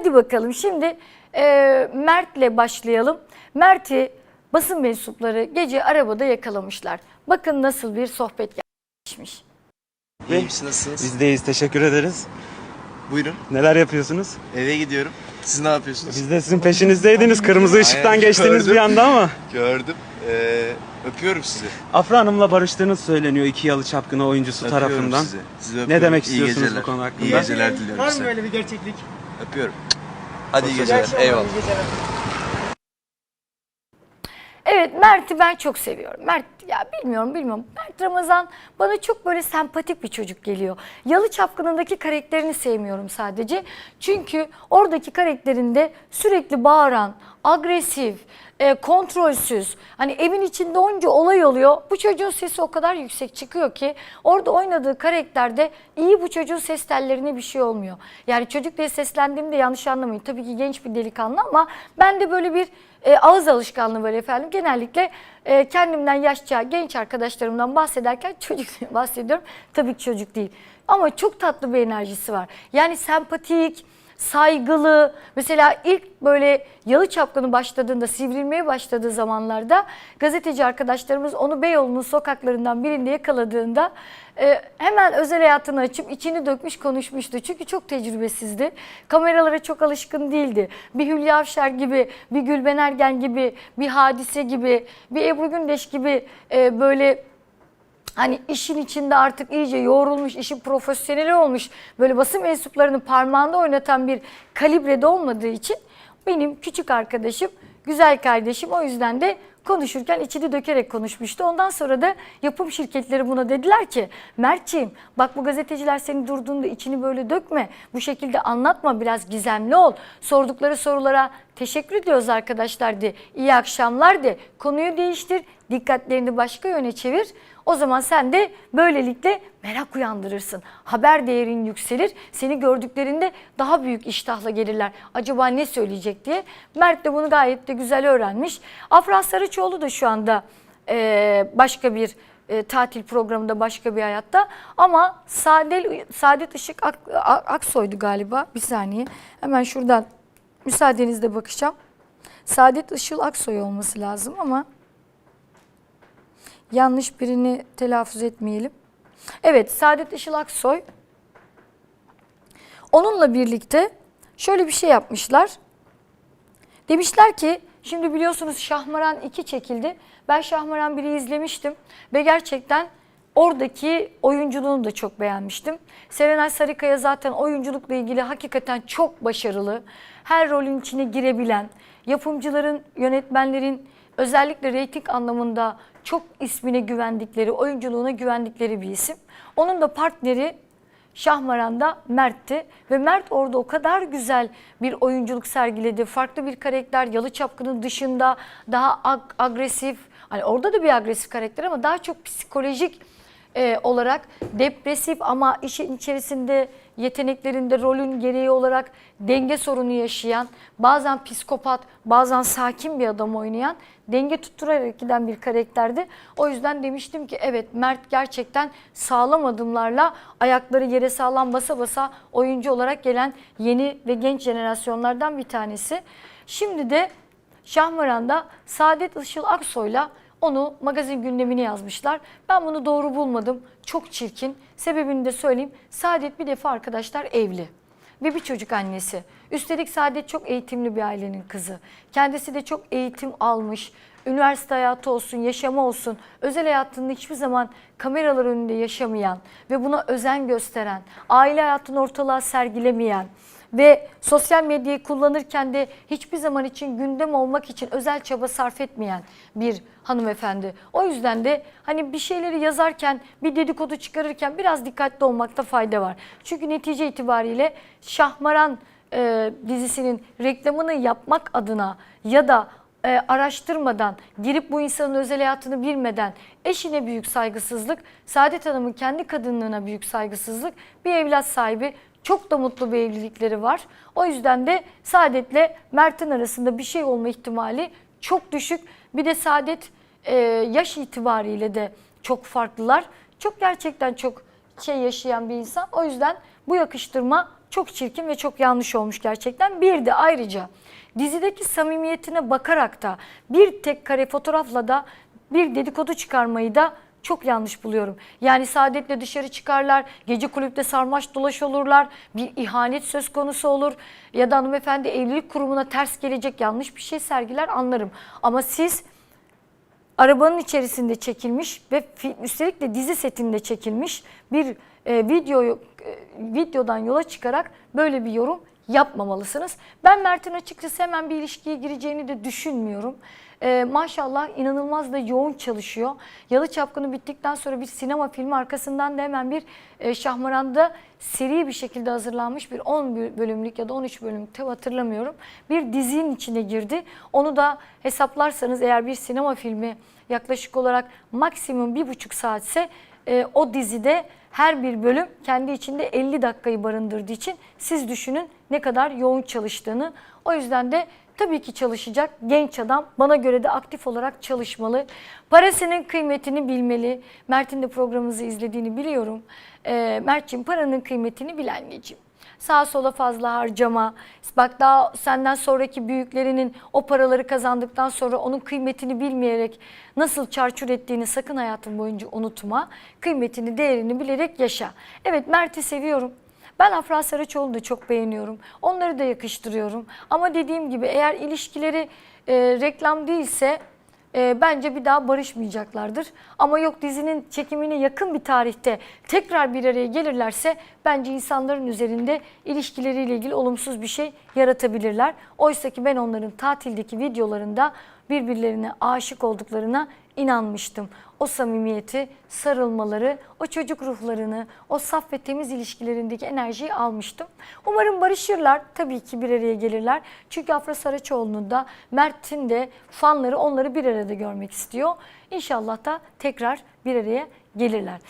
Hadi bakalım şimdi e, Mert'le başlayalım. Mert'i basın mensupları gece arabada yakalamışlar. Bakın nasıl bir sohbet geçmiş. İyi misin, nasılsınız? Biz deyiz. Teşekkür ederiz. Buyurun. Neler yapıyorsunuz? Eve gidiyorum. Siz ne yapıyorsunuz? Biz de sizin peşinizdeydiniz. Kırmızı ışıktan Aynen, geçtiniz bir gördüm. anda ama. Gördüm. Ee, öpüyorum sizi. Afra Hanım'la barıştığınız söyleniyor iki yalı çapkını oyuncusu Öpüyorum tarafından. sizi. Sizi Ne öpüyorum. demek İyi istiyorsunuz geceler. bu konu hakkında? İyi geceler diliyorum Var mı size. böyle bir gerçeklik? Öpüyorum. Hadi iyi geceler. Eyvallah. Evet Mert'i ben çok seviyorum. Mert ya bilmiyorum bilmiyorum. Mert Ramazan bana çok böyle sempatik bir çocuk geliyor. Yalı Çapkını'ndaki karakterini sevmiyorum sadece. Çünkü oradaki karakterinde sürekli bağıran, agresif, e, kontrolsüz. Hani evin içinde onca olay oluyor. Bu çocuğun sesi o kadar yüksek çıkıyor ki orada oynadığı karakterde iyi bu çocuğun ses tellerine bir şey olmuyor. Yani çocuk diye seslendiğimde yanlış anlamayın. Tabii ki genç bir delikanlı ama ben de böyle bir e, ağız alışkanlığı var efendim. Genellikle e, kendimden yaşça genç arkadaşlarımdan bahsederken çocuk bahsediyorum. Tabii ki çocuk değil. Ama çok tatlı bir enerjisi var. Yani sempatik, saygılı. Mesela ilk böyle yalı çapkını başladığında, sivrilmeye başladığı zamanlarda gazeteci arkadaşlarımız onu Beyoğlu'nun sokaklarından birinde yakaladığında e, hemen özel hayatını açıp içini dökmüş konuşmuştu. Çünkü çok tecrübesizdi. Kameralara çok alışkın değildi. Bir Hülya Avşar gibi, bir Gülben Ergen gibi, bir Hadise gibi, bir Ebru Gündeş gibi e, böyle hani işin içinde artık iyice yoğrulmuş, işin profesyoneli olmuş, böyle basın mensuplarını parmağında oynatan bir kalibrede olmadığı için benim küçük arkadaşım, güzel kardeşim. O yüzden de konuşurken içini dökerek konuşmuştu. Ondan sonra da yapım şirketleri buna dediler ki Mert'ciğim bak bu gazeteciler seni durduğunda içini böyle dökme. Bu şekilde anlatma biraz gizemli ol. Sordukları sorulara teşekkür ediyoruz arkadaşlar de. İyi akşamlar de. Konuyu değiştir. Dikkatlerini başka yöne çevir. O zaman sen de böylelikle merak uyandırırsın. Haber değerin yükselir. Seni gördüklerinde daha büyük iştahla gelirler. Acaba ne söyleyecek diye. Mert de bunu gayet de güzel öğrenmiş. Afra Sarıçoğlu da şu anda eee, başka bir e, tatil programında başka bir hayatta. Ama Sadel, Saadet Işık Ak- Aksoy'du galiba. Bir saniye. Hemen şuradan müsaadenizle bakacağım. Saadet Işıl Aksoy olması lazım ama yanlış birini telaffuz etmeyelim. Evet Saadet Işıl Aksoy. Onunla birlikte şöyle bir şey yapmışlar. Demişler ki şimdi biliyorsunuz Şahmaran 2 çekildi. Ben Şahmaran 1'i izlemiştim ve gerçekten oradaki oyunculuğunu da çok beğenmiştim. Serenay Sarıkaya zaten oyunculukla ilgili hakikaten çok başarılı. Her rolün içine girebilen, yapımcıların, yönetmenlerin özellikle reyting anlamında çok ismine güvendikleri, oyunculuğuna güvendikleri bir isim. Onun da partneri Şahmaran'da Mert'ti ve Mert orada o kadar güzel bir oyunculuk sergiledi. Farklı bir karakter, Yalı Çapkın'ın dışında daha ag- agresif, hani orada da bir agresif karakter ama daha çok psikolojik e, olarak depresif ama işin içerisinde yeteneklerinde rolün gereği olarak denge sorunu yaşayan, bazen psikopat, bazen sakin bir adam oynayan, denge tutturarak giden bir karakterdi. O yüzden demiştim ki evet Mert gerçekten sağlam adımlarla ayakları yere sağlam basa basa oyuncu olarak gelen yeni ve genç jenerasyonlardan bir tanesi. Şimdi de Şahmaran'da Saadet Işıl Aksoy'la onu magazin gündemine yazmışlar. Ben bunu doğru bulmadım. Çok çirkin. Sebebini de söyleyeyim. Saadet bir defa arkadaşlar evli ve bir çocuk annesi. Üstelik Saadet çok eğitimli bir ailenin kızı. Kendisi de çok eğitim almış. Üniversite hayatı olsun, yaşama olsun, özel hayatında hiçbir zaman kameralar önünde yaşamayan ve buna özen gösteren, aile hayatını ortalığa sergilemeyen, ve sosyal medyayı kullanırken de hiçbir zaman için gündem olmak için özel çaba sarf etmeyen bir hanımefendi. O yüzden de hani bir şeyleri yazarken, bir dedikodu çıkarırken biraz dikkatli olmakta fayda var. Çünkü netice itibariyle Şahmaran e, dizisinin reklamını yapmak adına ya da e, araştırmadan, girip bu insanın özel hayatını bilmeden eşine büyük saygısızlık, Saadet Hanım'ın kendi kadınlığına büyük saygısızlık, bir evlat sahibi çok da mutlu bir evlilikleri var. O yüzden de Saadet'le Mert'in arasında bir şey olma ihtimali çok düşük. Bir de Saadet e, yaş itibariyle de çok farklılar. Çok gerçekten çok şey yaşayan bir insan. O yüzden bu yakıştırma çok çirkin ve çok yanlış olmuş gerçekten. Bir de ayrıca dizideki samimiyetine bakarak da bir tek kare fotoğrafla da bir dedikodu çıkarmayı da çok yanlış buluyorum. Yani Saadet'le dışarı çıkarlar, gece kulüpte sarmaş dolaş olurlar, bir ihanet söz konusu olur ya da hanımefendi evlilik kurumuna ters gelecek yanlış bir şey sergiler anlarım. Ama siz arabanın içerisinde çekilmiş ve üstelik de dizi setinde çekilmiş bir e, videoyu e, videodan yola çıkarak böyle bir yorum yapmamalısınız. Ben Mert'in açıkçası hemen bir ilişkiye gireceğini de düşünmüyorum. E, maşallah inanılmaz da yoğun çalışıyor. Yalı Çapkını bittikten sonra bir sinema filmi arkasından da hemen bir e, Şahmaran'da seri bir şekilde hazırlanmış bir 10 bölümlük ya da 13 bölümlük hatırlamıyorum. Bir dizinin içine girdi. Onu da hesaplarsanız eğer bir sinema filmi yaklaşık olarak maksimum bir buçuk saatse e, o dizide her bir bölüm kendi içinde 50 dakikayı barındırdığı için siz düşünün ne kadar yoğun çalıştığını. O yüzden de tabii ki çalışacak genç adam bana göre de aktif olarak çalışmalı. Parasının kıymetini bilmeli. Mert'in de programımızı izlediğini biliyorum. E, Mert'ciğim paranın kıymetini bil anneciğim sağa sola fazla harcama. Bak daha senden sonraki büyüklerinin o paraları kazandıktan sonra onun kıymetini bilmeyerek nasıl çarçur ettiğini sakın hayatın boyunca unutma. Kıymetini, değerini bilerek yaşa. Evet Mert'i seviyorum. Ben Afra Saraçoğlu'nu da çok beğeniyorum. Onları da yakıştırıyorum. Ama dediğim gibi eğer ilişkileri e, reklam değilse e, bence bir daha barışmayacaklardır. Ama yok dizinin çekimine yakın bir tarihte tekrar bir araya gelirlerse bence insanların üzerinde ilişkileriyle ilgili olumsuz bir şey yaratabilirler. Oysa ki ben onların tatildeki videolarında birbirlerine aşık olduklarına inanmıştım. O samimiyeti, sarılmaları, o çocuk ruhlarını, o saf ve temiz ilişkilerindeki enerjiyi almıştım. Umarım barışırlar, tabii ki bir araya gelirler. Çünkü Afra Saraçoğlu'nun da Mert'in de fanları onları bir arada görmek istiyor. İnşallah da tekrar bir araya gelirler.